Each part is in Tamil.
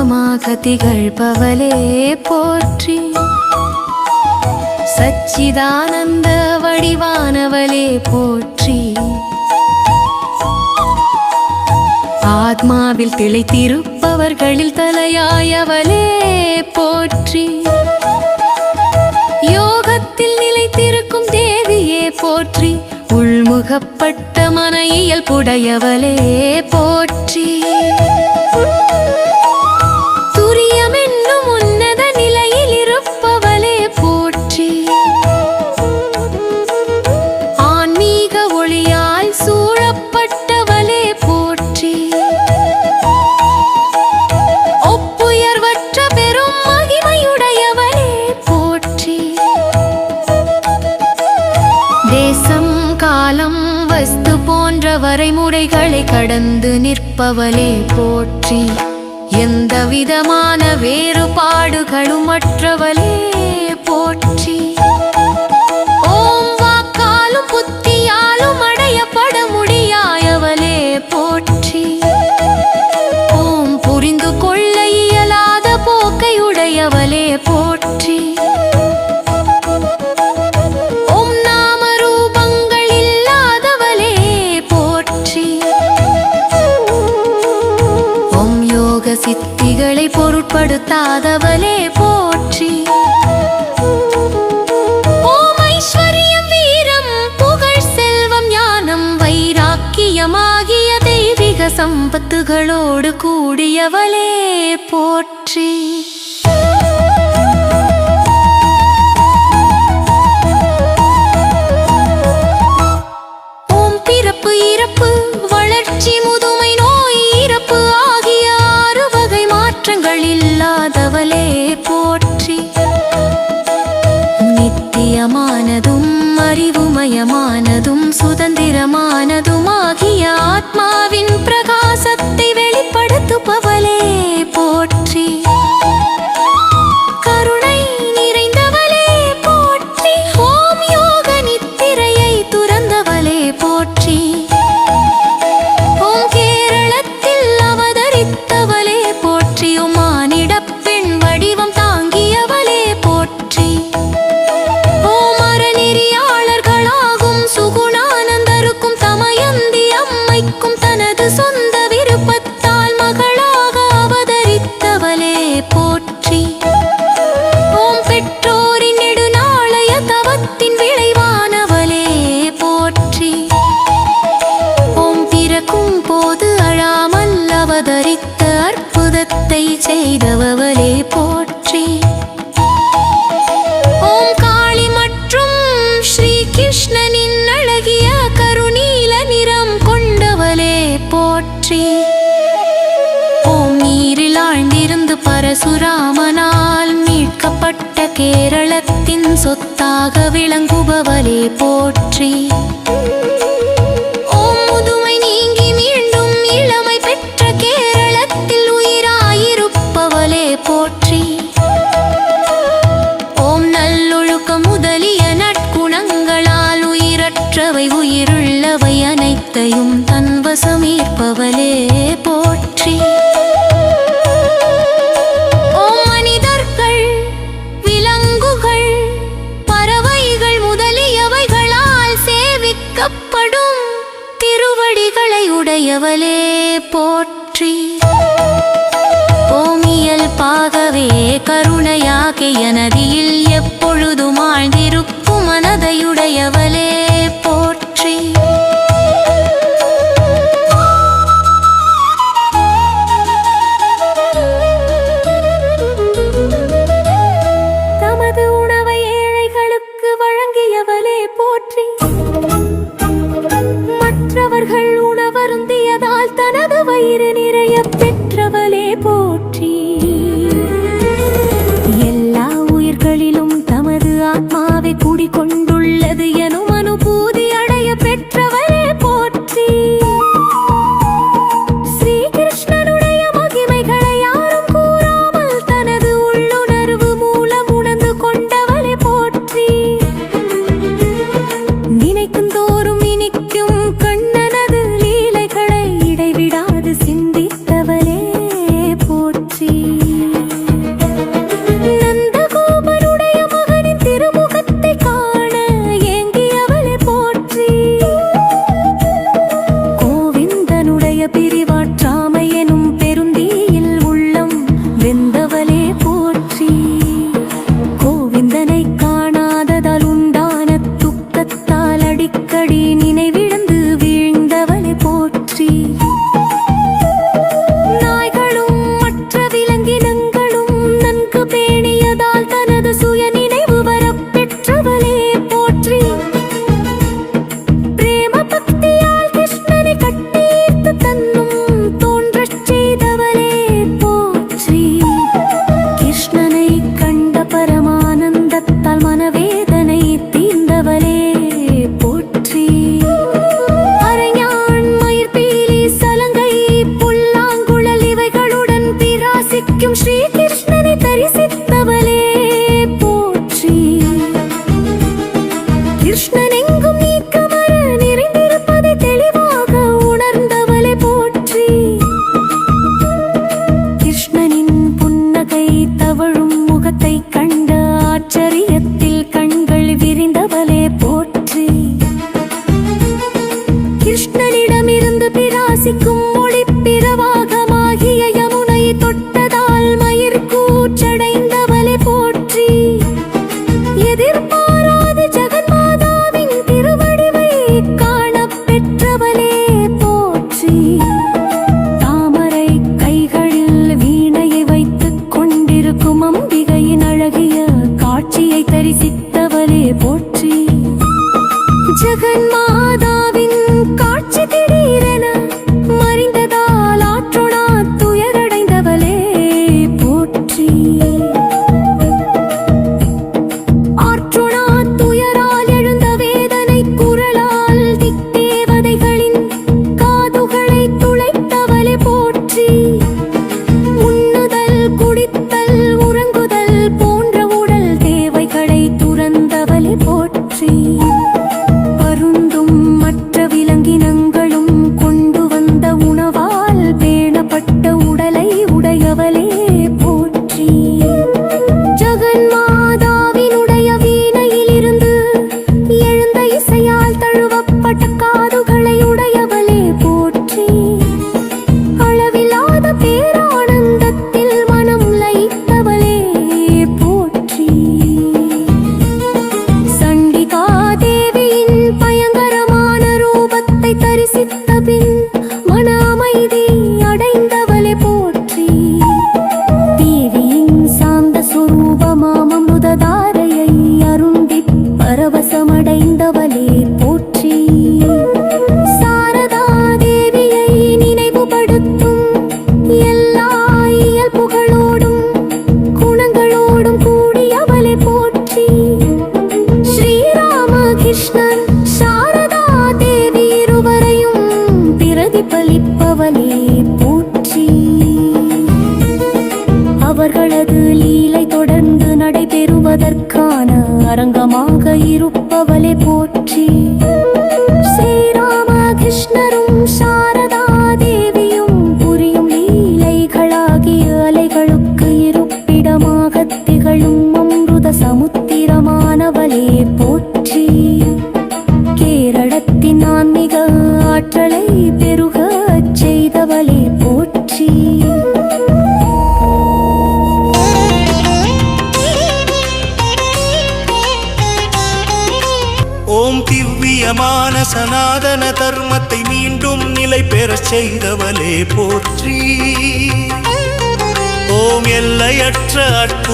தெய்வமாக திகழ்பவளே போற்றி. சச்சிதானந்த வடிவானவளே போற்றி. ஆத்மாவில் திளைத்திருப்பவர்களில் தலையாயவளே போற்றி. யோகத்தில் நிலைத்திருக்கும் தேவியே போற்றி. உள்முகப்பட்ட மன இயல்புடையவளே போற்றி. கடந்து நிற்பவளே போற்றி. எந்த விதமான வேறுபாடுகளும் மற்றவளே போற்றி. போற்றாதவளே போற்றி. ஓம் ஐஸ்வர்யம் வீரம் புகழ் செல்வம் ஞானம் வைராக்கியமாகிய தெய்வீக சம்பத்துகளோடு கூடியவளே போற்றி. வளர்ச்சி இல்லாதவளே போற்றி. நித்தியமானதும் அறிவுமயமானதும் சுதந்திரமானதுமாகிய ஆத்மாவின் பிரகாசத்தை வெளிப்படுத்துபவளே போற்றி. செய்தவளே போற்றி. ஓம் காளி மற்றும் ஸ்ரீ கிருஷ்ணனின் அழகிய கருணீல நிறம் கொண்டவளே போற்றி. ஓம் நீரில் ஆழ்ந்திருந்து பரசுராமனால் மீட்கப்பட்ட கேரளத்தின் சொத்தாக விளங்குபவளே போற்றி. எனதி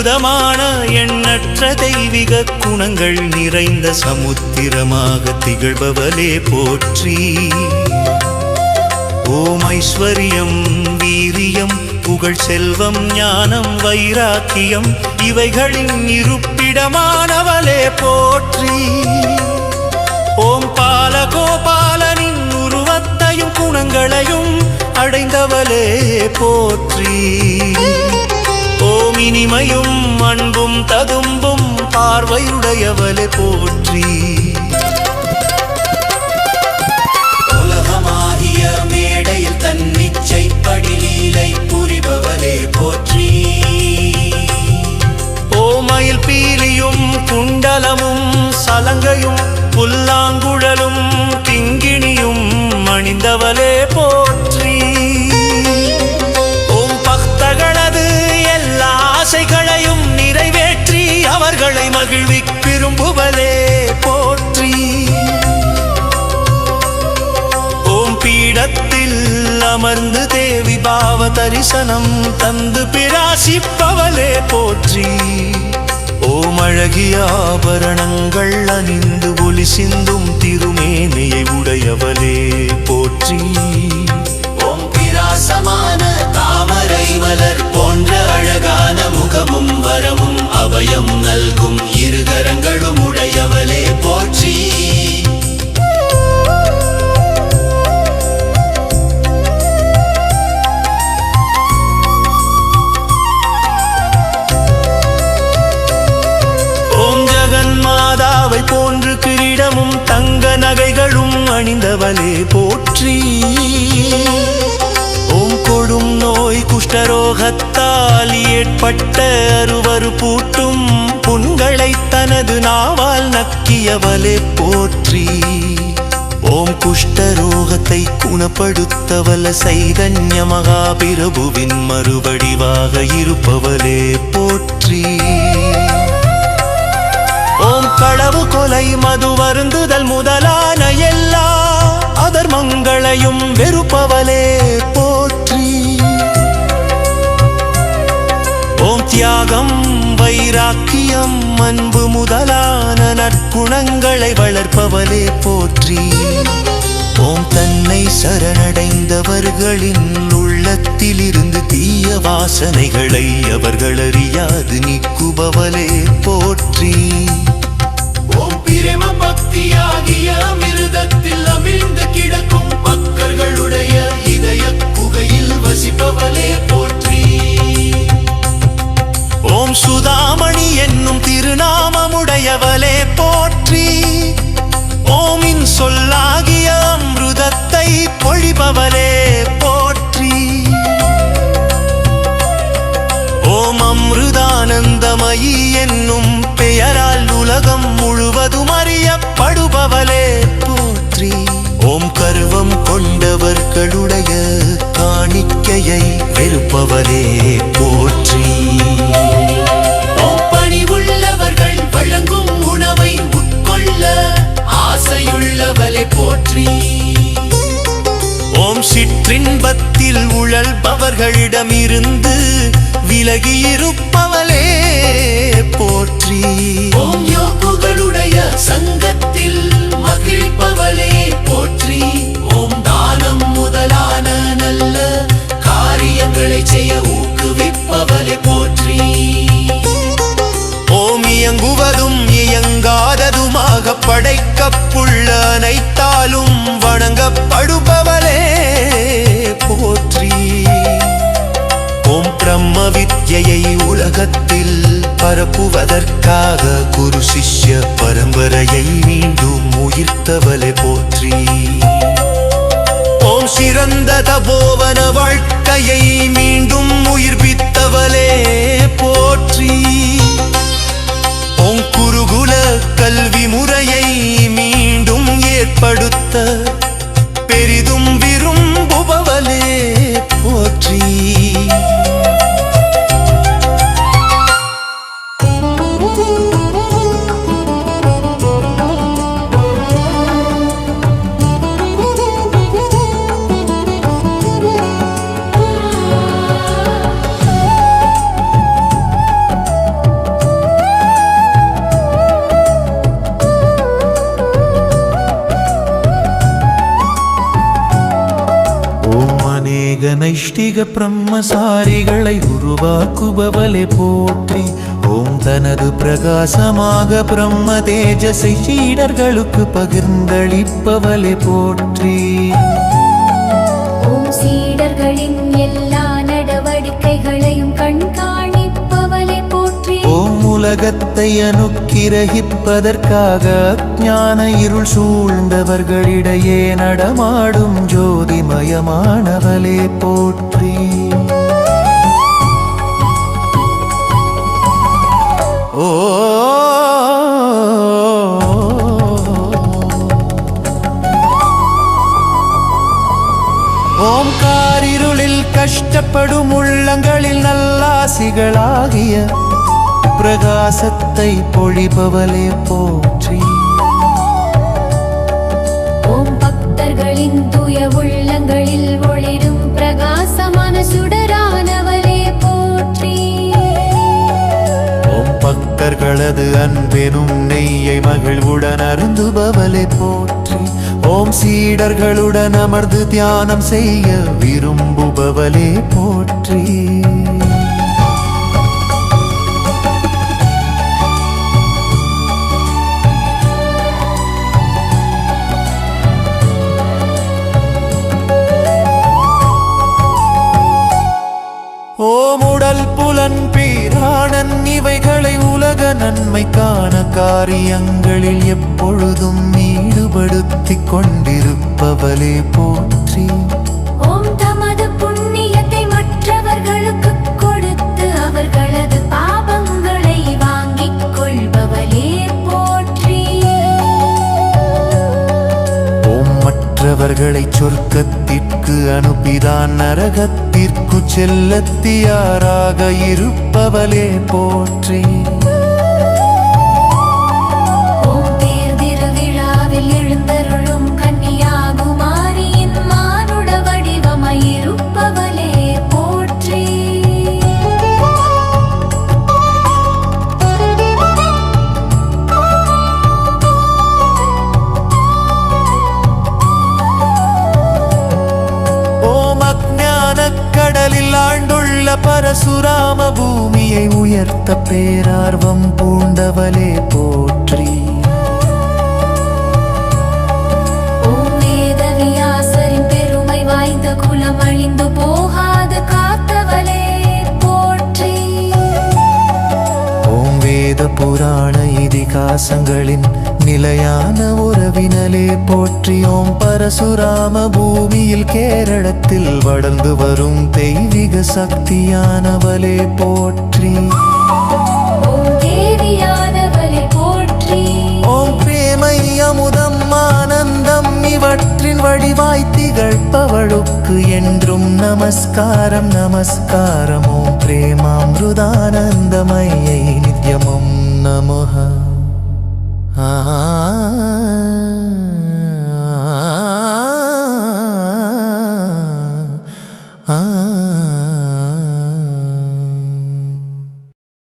அற்புதமான எண்ணற்ற தெய்வீக குணங்கள் நிறைந்த சமுத்திரமாக திகழ்பவளே போற்றி. ஓம் ஐஸ்வர்யம் வீரியம் புகழ் செல்வம் ஞானம் வைராக்கியம் இவைகளின் இருப்பிடமானவளே போற்றி. ஓம் பாலகோபாலனின் உருவத்தையும் குணங்களையும் அடைந்தவளே போற்றி. ஓம் இனிமையும் அன்பும் ததும்பும் பார்வையுடையவளை போற்றி. தரிசனம் தந்து பிராசிப்பவளே போற்றி. ஓம் அழகிய ஆபரணங்கள் அணிந்து ஒளி சிந்தும் திருமேனியை உடையவளே போற்றி. ஓம் பிராசமான தாமரை மலர் போன்ற அழகான முகமும் வரமும் அவயம் நல்கும் இருகரங்களும் உடையவளே போற்றி. ஜெகன்மாதாவை போன்று கிரீடமும் தங்க நகைகளும் அணிந்தவளே போற்றி. ஓம் கொடும் நோய் குஷ்டரோகத்தால் ஏற்பட்ட பூட்டும் புண்களை தனது நாவால் நக்கியவளே போற்றி. ஓம் குஷ்டரோகத்தை குணப்படுத்தவல சைதன்ய மகாபிரபுவின் மறுவடிவாக இருப்பவளே போற்றி. களவு கொலை மது வருந்துதல் முதலான எல்லா அதர்மங்களையும் வெறுப்பவளே போற்றி. ஓம் தியாகம் வைராக்கியம் அன்பு முதலான நற்குணங்களை வளர்ப்பவளே போற்றி. ஓம் தன்னை சரணடைந்தவர்களின் உள்ளத்திலிருந்து தீய வாசனைகளை அவர்கள் அறியாது நீக்குபவளே போற்றி. அமிர்தானந்தமயி என்னும் பெயரால் உலகம் முழுவதும் அறியப்படுபவளே போற்றி. ஓம் கர்வம் கொண்டவர்களுடைய காணிக்கையை வெறுப்பவளே போற்றி. ஓம் வழங்கும் உணவை உட்கொள்ள ஆசையுள்ளவளை போற்றி. சிற்றின்பத்தில் உழல்பவர்களிடமிருந்து விலகியிருப்பவளே போற்றி ஓம் யோகுகளுடைய சங்கத்தில் மகிழ்ப்பவளே போற்றி. ஓம் தானம் முதலான நல்ல காரியங்களை செய்ய ஊக்குவிப்பவளே போற்றி. ஓம் இயங்குவதும் இயங்காததுமாக படைக்கப்புள்ள அனைத்தாலும் வணங்கப்படுபவளே போற்றி. ஓம் பிரம்ம வித்யை உலகத்தில் பரப்புவதற்காக குரு சிஷ்ய பரம்பரையை மீண்டும் உயிர்த்தவளை போற்றி. ஓம் சிறந்த தபோவன வாழ்க்கையை மீண்டும் உயிர்ப்பித்தவளே போற்றி. ஓம் குருகுல கல்வி முறையை மீண்டும் ஏற்படுத்த அநேக பிரம்மசாரிகளை உருவாக்குபவளை போற்றி. ஓம் தனது பிரகாசமாக பிரம்ம தேஜசை சீடர்களுக்கு பகிர்ந்தளிப்பவளை போற்றி. ஓம் சீடர்களின் எல்லா உலகத்தை அனுக்கிரகிப்பதற்காக ஞான இருள் சூழ்ந்தவர்களிடையே நடமாடும் ஜோதிமயமானவளே போற்றி. ஓ ஓம்காரிருளில் கஷ்டப்படும் உள்ளங்களில் நல்லாசிகளாகிய பிரகாசத்தை பொழிபவளே போற்றி. ஓம் பக்தர்களின் துய உள்ளங்களில் ஒளிரும் பிரகாசமான சுடரானவளே போற்றி. ஓம் பக்தர்களது அன்பெனும் நெய்யை மகிழ்வுடன் அருந்துபவளே போற்றி. ஓம் சீடர்களுடன் அமர்ந்து தியானம் செய்ய விரும்புபவளே போற்றி. நன்மைக்கான காரியங்களில் எப்பொழுதும் ஈடுபடுத்திக் கொண்டிருப்பவளே போற்றி. ஓம் தமது புண்ணியத்தை மற்றவர்களுக்கு கொடுத்து அவர்களது பாபங்களை வாங்கிக் கொள்பவளே போற்றி. ஓம் மற்றவர்களை சொர்க்கத்திற்கு அனுப்பிதான் நரகத்திற்கு செல்லத்தியாராக இருப்பவளே போற்றி. பரசுராம பூமியை உயர்த்த பேரார்வம் பூண்டவளே போற்றி. பெருமை வாய்ந்த குலம் அழிந்து போகாது காத்தவளே போற்றி. ஓம் வேத புராண இதிகாசங்களின் நிலையான உறவினலே போற்றி ஓம் பரசுராம பூமியில் கேரளத்தில் வளர்ந்து வரும் தெய்வீக சக்தியானவளே போற்றி. ஓம் பிரேமை அமுதம் ஆனந்தம் இவற்றின் வடிவாய் திகழ்பவளுக்கு என்றும் நமஸ்காரம் நமஸ்காரம். பிரேமாமிருதானந்தமயை நித்யமும் நமः ah